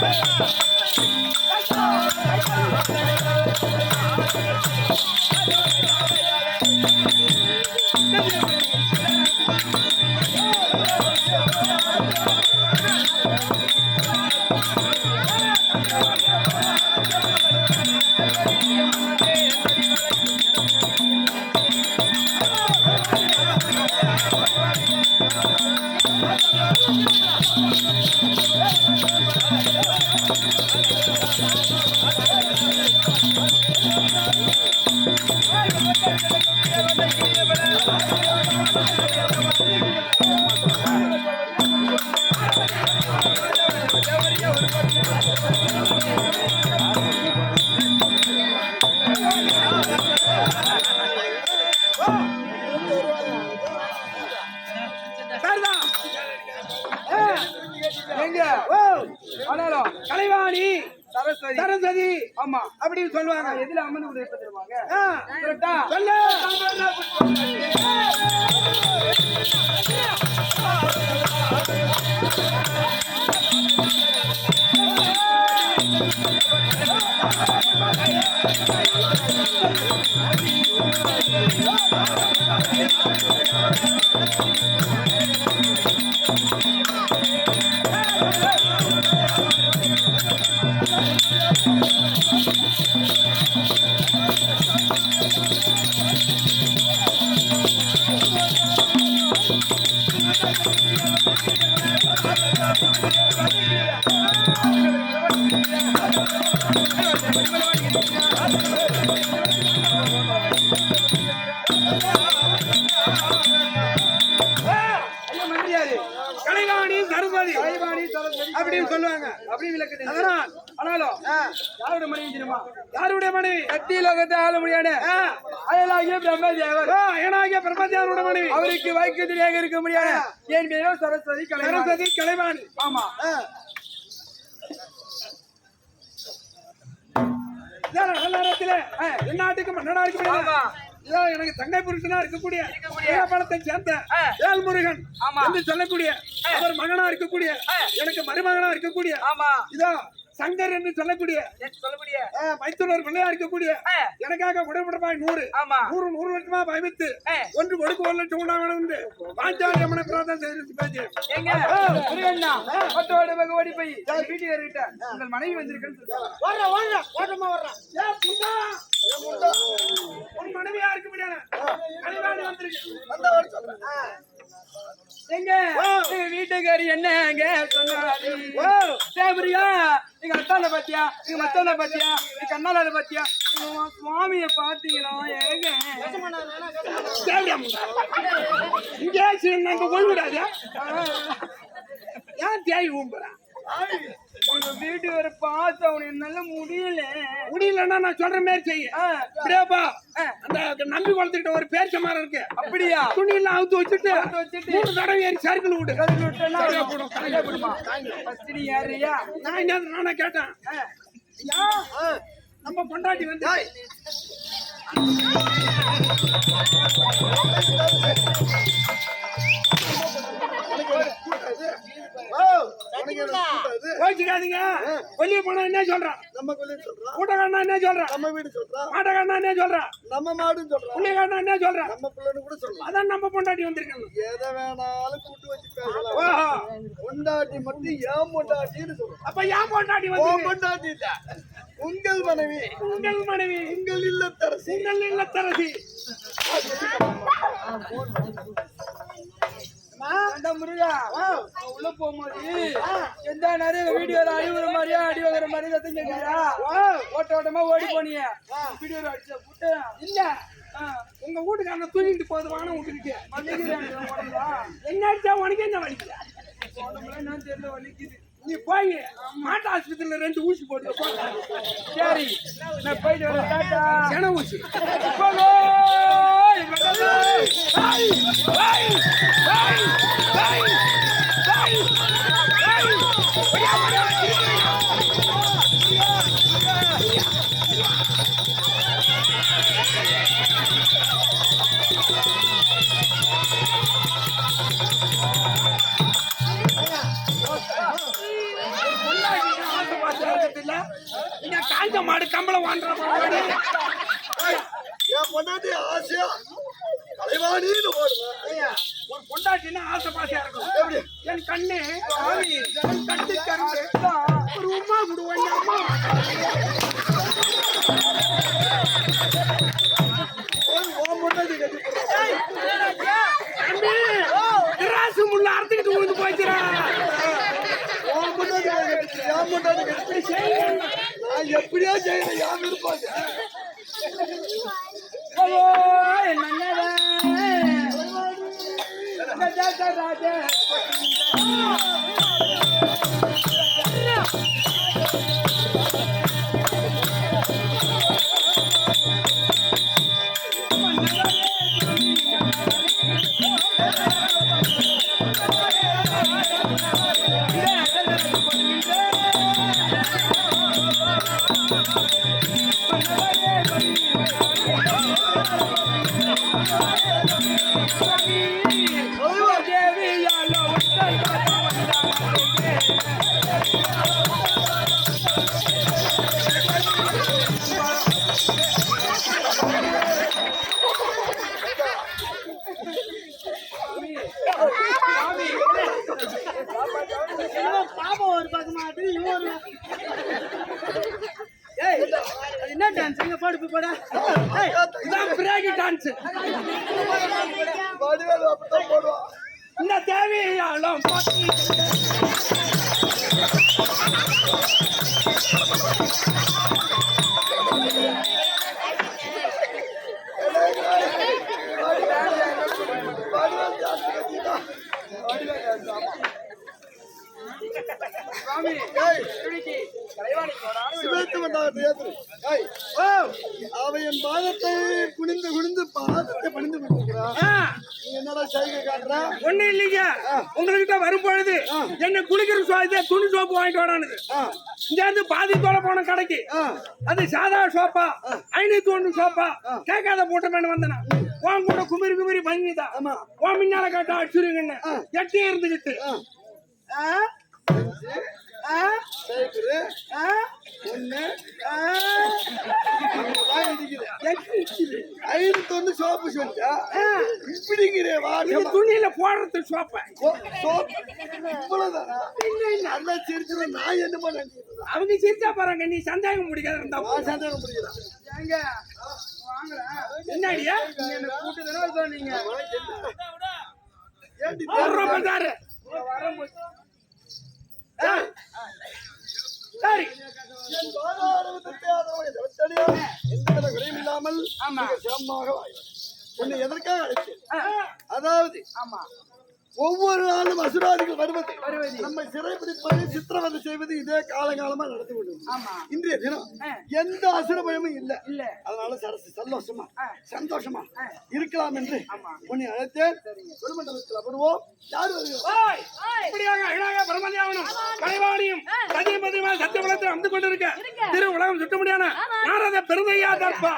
சரிதான். சரஸ்வதி. சரஸ்வதி. ஆமா. அப்படின்னு சொல்லுவாங்க. எதுல அம்மன் கூட எப்ப தருவாங்க? சொல்லு. அப்படி விளக்குது. அதனால் ஆனாலும் ஆ, யாரோட மனைவி தெரியுமா? யாருடைய மனைவி? கட்டி லோகத்தை ஆள முடியாது அயலாகிய பிரம்மதேவர். ஓ, ஏனாகிய பிரம்மத்தியாருடைய மனைவி. அவருக்கு வைக்கத்திரியாக இருக்க முடியாது என் பேரோ சரஸ்வதி கலை கலைவாணி ஆமா. நேரத்துல. இருக்க முடியாது ஆமா. இதோ எனக்கு தங்கை புருஷனா இருக்கக்கூடிய பணத்தை சேர்ந்த ஆ. வேல்முருகன் ஆமா. என்று சொல்லக்கூடிய அவர் மகனா இருக்கக்கூடிய எனக்கு மருமகனா இருக்கக்கூடிய ஆமா இதோ சங்கர் என்று சொல்லக்கூடிய சொல்லக்கூடிய. மைத்துனர் பிள்ளையா இருக்கக்கூடிய. எனக்காக உடம்புடமாய் நூறு ஆமா. நூறு நூறு லட்சமா பயமித்து. ஒன்று கொடுக்க ஒரு லட்சம் உண்டாகணும் என்று பாஞ்சாலி அம்மனை பிரார்த்தனை செய்து பேச்சு எங்க முருகண்ணா பட்டோட பக ஓடி போய் வீட்டுக்காரர்கிட்ட உங்கள் மனைவி வந்திருக்கேன்னு வர்றேன் வர்றேன் ஓட்டமா வர்றேன் உன் மனைவியா இருக்க முடியாது. எங்க எங்க வீட்டுக்காரி என்னங்க சொன்னாரு? ஓ. சேபரியா எங்க அத்தான பாத்தியா? எங்க மத்தான பாத்தியா? எங்க கண்ணால பாத்தியா? எங்க சுவாமிய பாத்தீங்களா ஏங்க? இங்கே சீன் அங்க போய் விடாத. ஏன் தேய் ஊம்புறான் உங்க வீட்டுக்கார பார்த்து அவனுக்கு என்னால முடியல. முடியலன்னா நான் சொல்ற மாதிரி செய்ய அப்படியாப்பா அந்த நம்பி வளர்த்துக்கிட்ட ஒரு பேர்ச்ச மரம் இருக்கு. அப்படியா? துணி எல்லாம் அவுத்து வச்சுட்டு. மூணு தடவை ஏறி சர்க்கிள் விடு. நீ யாருயா? நான் என்ன நானே கேட்டேன். நம்ம பொண்டாட்டி வந்து கோச்சிக்காதீங்க. வெளியே போனா என்ன சொல்றான் நம்ம கூட்டக்காரனா என்ன சொல்றான் நம்ம வீடு சொல்றோம் மாட்டக்காரனா என்ன சொல்றான் நம்ம மாடுன்னு சொல்றோம் புள்ளைக்காரனா என்ன சொல்றான் நம்ம பிள்ளைன்னு கூட சொல்லலாம் அதான் நம்ம பொண்டாட்டி வந்திருக்கணும் எதை வேணாலும் கூட்டு வச்சு பேசலாம் பொண்டாட்டி மட்டும் ஏன் பொண்டாட்டின்னு சொல்றோம் அப்ப ஏன் பொண்டாட்டி ஓ வந்து பொண்டாட்டி இல்ல. உங்கள் மனைவி. உங்கள் மனைவி. உங்கள் இல்லத்தரசி. உங்கள் இல்லத்தரசி. ஏண்டா முருகா, உள்ள போகும்போது எந்த எங்க வீடியோல அழிவுற மாதிரியா அடி வாங்குற மாதிரி சத்தம் கேக்குதா? ஓட்ட ஓட்டமா ஓடி போனீங்க வீடியோல அடிச்ச புட்டு. இல்ல. உங்க வீட்டுக்காரன தூக்கிட்டு போது வானம் விட்டுருக்கு என்ன அடிச்சா உனக்கு என்ன வலிக்குது உடம்புல என்ன தெரியல வலிக்குது. நீ போய் மாட்டு ஆஸ்பத்திரியில ரெண்டு ஊசி போட்டு. சரி. நான் போயிட்டு வரேன். ஊசி! ஏய், மாடு கம்பளம் வாங்குற மாதிரி பொண்டாட்டி ஆசையா? கலைவாணின்னு ஓடுவேன் ஒரு பொண்டாட்டின்னா ஆசை பாசையா இருக்கும். எப்படி? என் கண்ணு என் கட்டு கரும்பு. ஒரு உமா விடுவேன் அம்மா அறுத்துக்கிட்டு விழுந்து நான் எப்படியா செய்யறேன் என் விருப்பம். என்னங்கடா? ராஜா, பக்கம் இவன் ஒரு ஏய் அது என்ன டான்ஸ் எங்க பாடு போய் போடா. ஏய் இதான் பிராகி டான்ஸ் சிவத்து அவன் என் பாதத்தை குனிந்து குனிந்து பாதத்தை பணிந்து கொண்டிருக்கிறான் என்னடா சைகை காட்டுற? ஒண்ணு இல்லைங்க. உங்ககிட்ட வரும் பொழுது என்ன குளிக்கிற சோப்பு துணி சோப்பு வாங்கிட்டு வரானுது இங்க இருந்து பாதி தோலை போன கடைக்கு. அது சாதா சோப்பா ஐநூத்தி ஒண்ணு சோப்பா கேட்காத போட்ட மேல வந்தனா. உன் கூட குமிரி குமிரி பங்கிதான். உன் மின்னால காட்டா அடிச்சுருங்கன்னு எட்டி இருந்துகிட்டு. எட்டி இடிக்குது. ஐநூத்தி ஒண்ணு சோப்பு சொல்லிட்டா? இப்படிங்கிறே வாட்டமா துணியில போடுறது சோப்பை. சோப்பு இவ்வளவுதானா? நல்லா சிரிச்சுனா நான் என்ன பண்ண அவங்க சிரிச்சா பாருங்க நீ சந்தேகம் முடிக்காத இருந்தா சந்தேகம் புரியுறேன் ஏங்க? என்னடியா? நீங்க கூட்டு சொன்னீங்க ஏண்டி ஒரு ரூபா தாரு வரும்போது ஏய். சரி என் பாதாரவத்தை தேடாதவன் என் வெட்டடியான் எந்தவித குறையும் இல்லாமல் சிரமமாக. உன்னை எதற்காக அழைத்தேன் அதாவது ஆமா. ஒவ்வொரு நாளும் அசுராதிகள் வருவது. நம்மை சிறைப்பிடிப்பது சித்திரவதை செய்வது இதே காலகாலமா கொண்டிருக்கிறது ஆமா. இன்றைய தினம். எந்த அசுர பயமும் இல்ல. இல்ல. அதனால சரசு சந்தோஷமா. சந்தோஷமா. இருக்கலாம் என்று. உன்னை அழைத்தேன். திருமண்டலத்தில் வருவோம் யார் அழகாக பிரம்மதியாவனும் கலைவாணியும் சதியபதியுமா சத்தியபலத்தில் வந்து கொண்டிருக்க திரு உலகம் சுட்ட முடியான நாரத பெருமையா தற்பா